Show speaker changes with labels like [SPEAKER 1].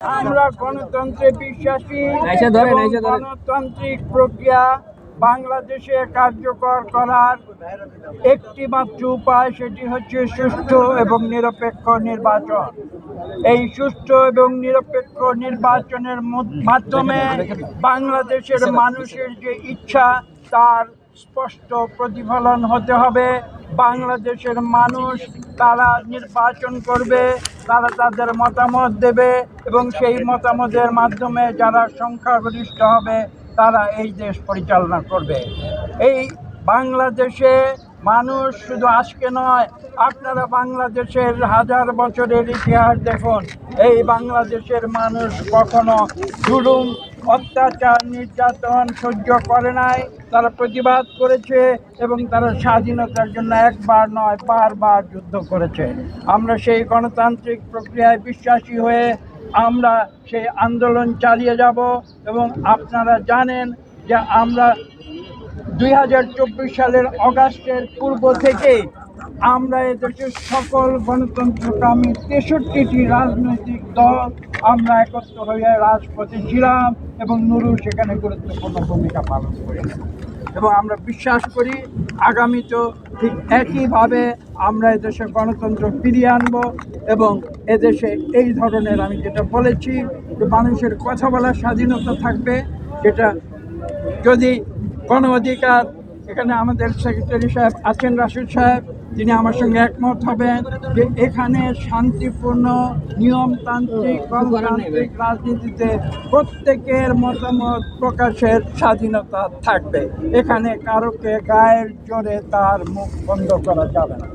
[SPEAKER 1] আমরা গণতন্ত্রে বিশ্বাসী। গণতান্ত্রিক প্রক্রিয়া বাংলাদেশে কার্যকর করার একটি মাত্র উপায় সেটি হচ্ছে সুষ্ঠু এবং নিরপেক্ষ নির্বাচন এই সুষ্ঠু এবং নিরপেক্ষ নির্বাচনের মাধ্যমে বাংলাদেশের মানুষের যে ইচ্ছা তার স্পষ্ট প্রতিফলন হতে হবে। বাংলাদেশের মানুষ তারা নির্বাচন করবে, তারা তাদের মতামত দেবে এবং সেই মতামতের মাধ্যমে যারা সংখ্যাগরিষ্ঠ হবে, তারা এই দেশ পরিচালনা করবে। এই বাংলাদেশে মানুষ শুধু আজকে নয়, আপনারা বাংলাদেশের হাজার বছরের ইতিহাস দেখুন। এই বাংলাদেশের মানুষ কখনো জুলুম, অত্যাচার, নির্যাতন সহ্য করে নাই। তারা প্রতিবাদ করেছে এবং তারা স্বাধীনতার জন্য একবার নয়, বারবার যুদ্ধ করেছে। আমরা সেই গণতান্ত্রিক প্রক্রিয়ায় বিশ্বাসী হয়ে আমরা সেই আন্দোলন চালিয়ে যাব এবং আপনারা জানেন যে আমরা দুই হাজার চব্বিশ সালের অগাস্টের পূর্ব থেকেই আমরা এদেশের সকল গণতন্ত্রকামী তেষট্টিটি রাজনৈতিক দল আমরা একত্র হয়ে রাজপথে ছিলাম এবং নুরু সেখানে গুরুত্বপূর্ণ ভূমিকা পালন করি এবং আমরা বিশ্বাস করি আগামীতেও ঠিক একইভাবে আমরা এদেশে গণতন্ত্র ফিরিয়ে আনব এবং এদেশে এই ধরনের আমি যেটা বলেছি, যে মানুষের কথা বলার স্বাধীনতা থাকবে যেটা যদি গণ অধিকার এখানে আমাদের সেক্রেটারি সাহেব আছেন রাশিদ সাহেব, তিনি আমার সঙ্গে একমত হবেন যে এখানে শান্তিপূর্ণ, নিয়মতান্ত্রিক, গণতান্ত্রিক রাজনীতিতে প্রত্যেকের মতামত প্রকাশের স্বাধীনতা থাকবে। এখানে কারোকে গায়ের জোরে তার মুখ বন্ধ করা যাবে না।